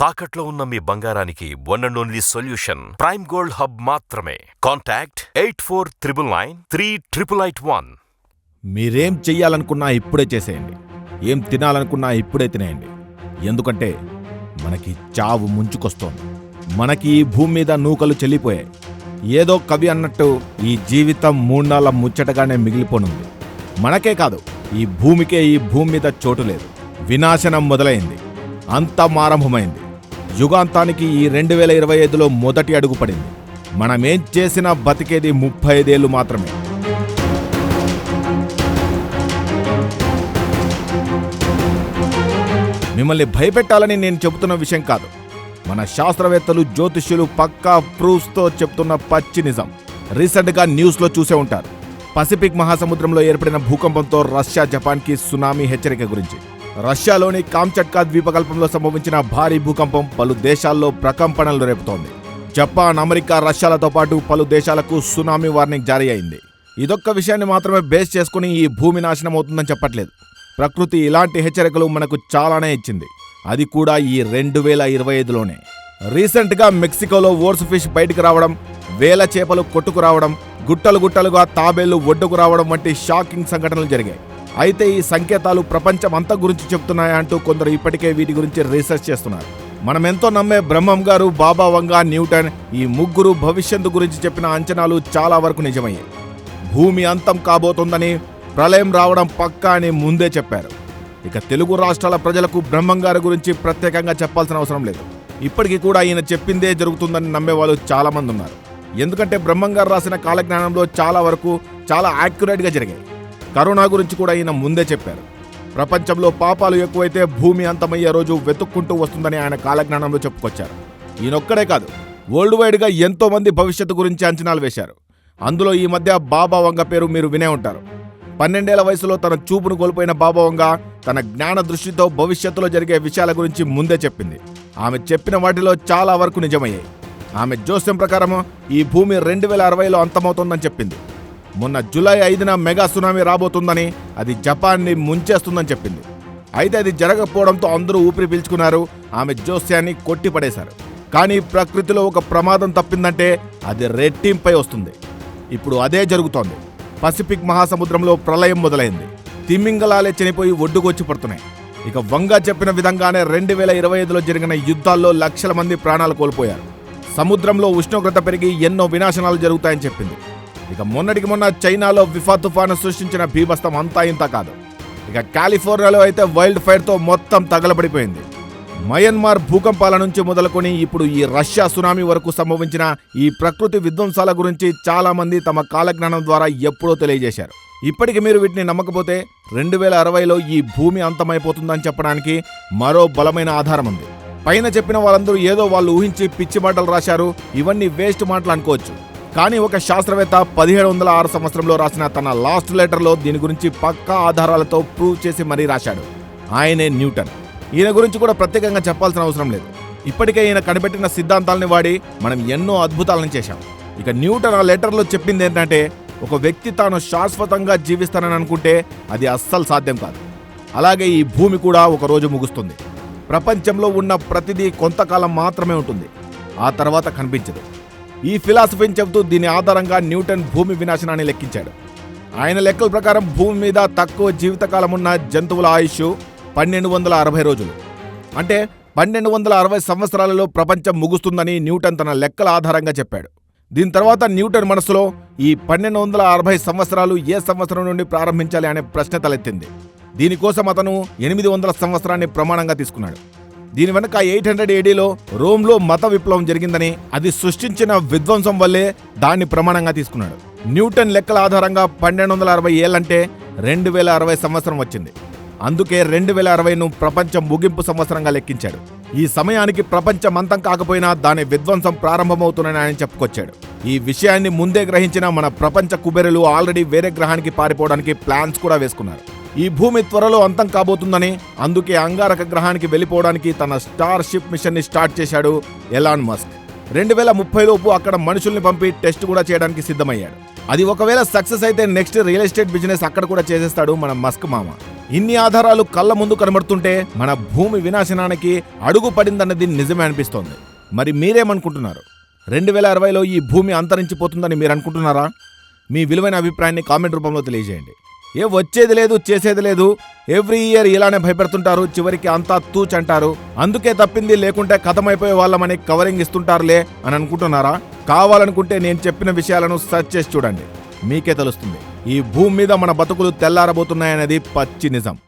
తాకట్లో ఉన్న మీ బంగారానికి one and only solution Prime Gold Hub మాత్రమే. Contact eight four triple nine three triple eight one మీరేం చెయ్యాలనుకున్నా ఇప్పుడే చేసేయండి. ఏం తినాలనుకున్నా ఇప్పుడే తినేయండి. ఎందుకంటే మనకి చావు ముంచుకొస్తోంది. మనకి ఈ భూమి మీద నూకలు చెల్లిపోయాయి. ఏదో కవి అన్నట్టు ఈ జీవితం మూన్నాళ్ళ ముచ్చటగానే మిగిలిపోనుంది. మనకే కాదు ఈ భూమికే ఈ భూమి మీద చోటు లేదు. వినాశనం మొదలైంది. అంత మారంభమైంది యుగాంతానికి ఈ రెండు వేల ఇరవై ఐదులో మొదటి అడుగు పడింది. మనమేం చేసినా బతికేది ముప్పై ఐదేళ్ళు మాత్రమే. మిమ్మల్ని భయపెట్టాలని నేను చెబుతున్న విషయం కాదు. మన శాస్త్రవేత్తలు జ్యోతిష్యులు పక్కా ప్రూఫ్స్తో చెప్తున్న పచ్చి నిజం. రీసెంట్గా న్యూస్లో చూసే ఉంటారు. పసిఫిక్ మహాసముద్రంలో ఏర్పడిన భూకంపంతో రష్యా జపాన్కి సునామీ హెచ్చరిక గురించి. రష్యాలోని కామ్చట్కా ద్వీపకల్పంలో సంభవించిన భారీ భూకంపం పలు దేశాల్లో ప్రకంపనలు రేపుతోంది. జపాన్ అమెరికా రష్యాలతో పాటు పలు దేశాలకు సునామీ వార్నింగ్ జారీ అయింది. ఇదొక్క విషయాన్ని మాత్రమే బేస్ చేసుకుని ఈ భూమి నాశనం అవుతుందని చెప్పట్లేదు. ప్రకృతి ఇలాంటి హెచ్చరికలు మనకు చాలానే ఇచ్చింది. అది కూడా ఈ రెండు వేల ఇరవై ఐదులోనే. రీసెంట్గా మెక్సికోలో ఓర్స్ ఫిష్ బయటకు రావడం వేల చేపలు కొట్టుకు రావడం గుట్టలు గుట్టలుగా తాబేళ్ళు ఒడ్డుకు రావడం వంటి షాకింగ్ సంఘటనలు జరిగాయి. అయితే ఈ సంకేతాలు ప్రపంచం అంతా గురించి చెప్తున్నాయా అంటూ కొందరు ఇప్పటికే వీటి గురించి రీసెర్చ్ చేస్తున్నారు. మనం ఎంతో నమ్మే బ్రహ్మం గారు బాబా వంగా న్యూటన్ ఈ ముగ్గురు భవిష్యత్తు గురించి చెప్పిన అంచనాలు చాలా వరకు నిజమయ్యాయి. భూమి అంతం కాబోతోందని ప్రళయం రావడం పక్కా అని ముందే చెప్పారు. ఇక తెలుగు రాష్ట్రాల ప్రజలకు బ్రహ్మం గారి గురించి ప్రత్యేకంగా చెప్పాల్సిన అవసరం లేదు. ఇప్పటికీ కూడా ఈయన చెప్పిందే జరుగుతుందని నమ్మేవాళ్ళు చాలామంది ఉన్నారు. ఎందుకంటే బ్రహ్మంగారు రాసిన కాలజ్ఞానంలో చాలా వరకు చాలా యాక్యురేట్గా జరిగాయి. కరోనా గురించి కూడా ఈయన ముందే చెప్పారు. ప్రపంచంలో పాపాలు ఎక్కువైతే భూమి అంతమయ్యే రోజు వెతుక్కుంటూ వస్తుందని ఆయన కాలజ్ఞానంలో చెప్పుకొచ్చారు. ఈయనొక్కడే కాదు వరల్డ్ వైడ్గా ఎంతో మంది భవిష్యత్తు గురించి అంచనాలు వేశారు. అందులో ఈ మధ్య బాబా వంగ పేరు మీరు వినే ఉంటారు. పన్నెండేళ్ళ వయసులో తన చూపును కోల్పోయిన బాబా వంగ తన జ్ఞాన దృష్టితో భవిష్యత్తులో జరిగే విషయాల గురించి ముందే చెప్పింది. ఆమె చెప్పిన వాటిలో చాలా వరకు నిజమయ్యాయి. ఆమె జోస్యం ప్రకారం ఈ భూమి రెండు వేల అరవైలో అంతమవుతోందని చెప్పింది. మొన్న జూలై ఐదున మెగా సునామీ రాబోతుందని అది జపాన్ని ముంచేస్తుందని చెప్పింది. అయితే అది జరగకపోవడంతో అందరూ ఊపిరి పీల్చుకున్నారు ఆమె జోస్యాన్ని కొట్టిపడేశారు. కానీ ప్రకృతిలో ఒక ప్రమాదం తప్పిందంటే అది రెట్టింపై వస్తుంది. ఇప్పుడు అదే జరుగుతోంది. పసిఫిక్ మహాసముద్రంలో ప్రళయం మొదలైంది. తిమ్మింగలాలే చనిపోయి ఒడ్డుకొచ్చి పడుతున్నాయి. ఇక వంగ చెప్పిన విధంగానే రెండు వేల ఇరవై ఐదులో జరిగిన యుద్ధాల్లో లక్షల మంది ప్రాణాలు కోల్పోయారు. సముద్రంలో ఉష్ణోగ్రత పెరిగి ఎన్నో వినాశనాలు జరుగుతాయని చెప్పింది. ఇక మొన్నటికి మొన్న చైనాలో విఫా తుఫాను సృష్టించిన భీభస్తం అంతా ఇంత కాదు. ఇక కాలిఫోర్నియాలో అయితే వైల్డ్ ఫైర్తో మొత్తం తగలబడిపోయింది. మయన్మార్ భూకంపాల నుంచి మొదలుకొని ఇప్పుడు ఈ రష్యా సునామీ వరకు సంభవించిన ఈ ప్రకృతి విధ్వంసాల గురించి చాలామంది తమ కాలజ్ఞానం ద్వారా ఎప్పుడో తెలియజేశారు. ఇప్పటికి మీరు వీటిని నమ్మకపోతే రెండు వేల అరవైలో ఈ భూమి అంతమైపోతుందని చెప్పడానికి మరో బలమైన ఆధారం ఉంది. పైన చెప్పిన వాళ్ళందరూ ఏదో వాళ్ళు ఊహించి పిచ్చి మాటలు రాశారు. ఇవన్నీ వేస్ట్ మాటలు అనుకోవచ్చు. కానీ ఒక శాస్త్రవేత్త పదిహేడు వందల ఆరు సంవత్సరంలో రాసిన తన లాస్ట్ లెటర్లో దీని గురించి పక్కా ఆధారాలతో ప్రూవ్ చేసి మరీ రాశాడు. ఆయనే న్యూటన్. ఈయన గురించి కూడా ప్రత్యేకంగా చెప్పాల్సిన అవసరం లేదు. ఇప్పటికే ఈయన కనిపెట్టిన సిద్ధాంతాలని వాడి మనం ఎన్నో అద్భుతాలను చేశాం. ఇక న్యూటన్ ఆ లెటర్లో చెప్పింది ఏంటంటే ఒక వ్యక్తి తాను శాశ్వతంగా జీవిస్తానని అనుకుంటే అది అస్సలు సాధ్యం కాదు. అలాగే ఈ భూమి కూడా ఒక రోజు ముగుస్తుంది. ప్రపంచంలో ఉన్న ప్రతిదీ కొంతకాలం మాత్రమే ఉంటుంది. ఆ తర్వాత కనిపించదు. ఈ ఫిలాసఫీని చెబుతూ దీని ఆధారంగా న్యూటన్ భూమి వినాశనాన్ని లెక్కించాడు. ఆయన లెక్కల ప్రకారం భూమి మీద తక్కువ జీవితకాలం ఉన్న జంతువుల ఆయుష్ పన్నెండు వందల అరవై రోజులు. అంటే పన్నెండు వందల అరవై సంవత్సరాలలో ప్రపంచం ముగుస్తుందని న్యూటన్ తన లెక్కల ఆధారంగా చెప్పాడు. దీని తర్వాత న్యూటన్ మనసులో ఈ పన్నెండు వందల అరవై సంవత్సరాలు ఏ సంవత్సరం నుండి ప్రారంభించాలి అనే ప్రశ్న తలెత్తింది. దీనికోసం అతను ఎనిమిది వందల సంవత్సరాన్ని ప్రమాణంగా తీసుకున్నాడు. దీని వెనుక ఎయిట్ హండ్రెడ్ ఏడీలో రోమ్లో మత విప్లవం జరిగిందని అది సృష్టించిన విధ్వంసం వల్లే దాన్ని ప్రమాణంగా తీసుకున్నాడు. న్యూటన్ లెక్కల ఆధారంగా పన్నెండు వందల అరవై ఏళ్ళంటే రెండు వేల అరవై సంవత్సరం వచ్చింది. అందుకే రెండు వేల అరవైను ప్రపంచం ముగింపు సంవత్సరంగా లెక్కించాడు. ఈ సమయానికి ప్రపంచం అంతం కాకపోయినా దాని విధ్వంసం ప్రారంభమవుతుందని ఆయన చెప్పుకొచ్చాడు. ఈ విషయాన్ని ముందే గ్రహించిన మన ప్రపంచ కుబేరులు ఆల్రెడీ వేరే గ్రహానికి పారిపోవడానికి ప్లాన్స్ కూడా వేసుకున్నారు. ఈ భూమి త్వరలో అంతం కాబోతుందని అందుకే అంగారక గ్రహానికి వెళ్ళిపోవడానికి తన స్టార్ షిప్ మిషన్ని స్టార్ట్ చేశాడు ఎలాన్ మస్క్. రెండు వేల ముప్పై లోపు అక్కడ మనుషుల్ని పంపి టెస్ట్ కూడా చేయడానికి సిద్ధమయ్యాడు. అది ఒకవేళ సక్సెస్ అయితే నెక్స్ట్ రియల్ ఎస్టేట్ బిజినెస్ అక్కడ కూడా చేసేస్తాడు మన మస్క్ మామ. ఇన్ని ఆధారాలు కళ్ళ ముందు కనబడుతుంటే మన భూమి వినాశనానికి అడుగు పడిందన్నది నిజమే అనిపిస్తోంది. మరి మీరేమనుకుంటున్నారు? రెండు వేల అరవైలో ఈ భూమి అంతరించిపోతుందని మీరు అనుకుంటున్నారా మీ విలువైన అభిప్రాయాన్ని కామెంట్ రూపంలో తెలియజేయండి. ఏ వచ్చేది లేదు చేసేది లేదు. ఎవ్రీ ఇయర్ ఇలానే భయపెడుతుంటారు చివరికి అంతా తూచ్ అంటారు. అందుకే తప్పింది లేకుంటే కథమైపోయే వాళ్ళమని కవరింగ్ ఇస్తుంటారులే అని అనుకుంటున్నారా? కావాలనుకుంటే నేను చెప్పిన విషయాలను సెర్చ్ చేసి చూడండి. మీకే తెలుస్తుంది. ఈ భూమి మీద మన బతుకులు తెల్లారబోతున్నాయనేది పచ్చి నిజం.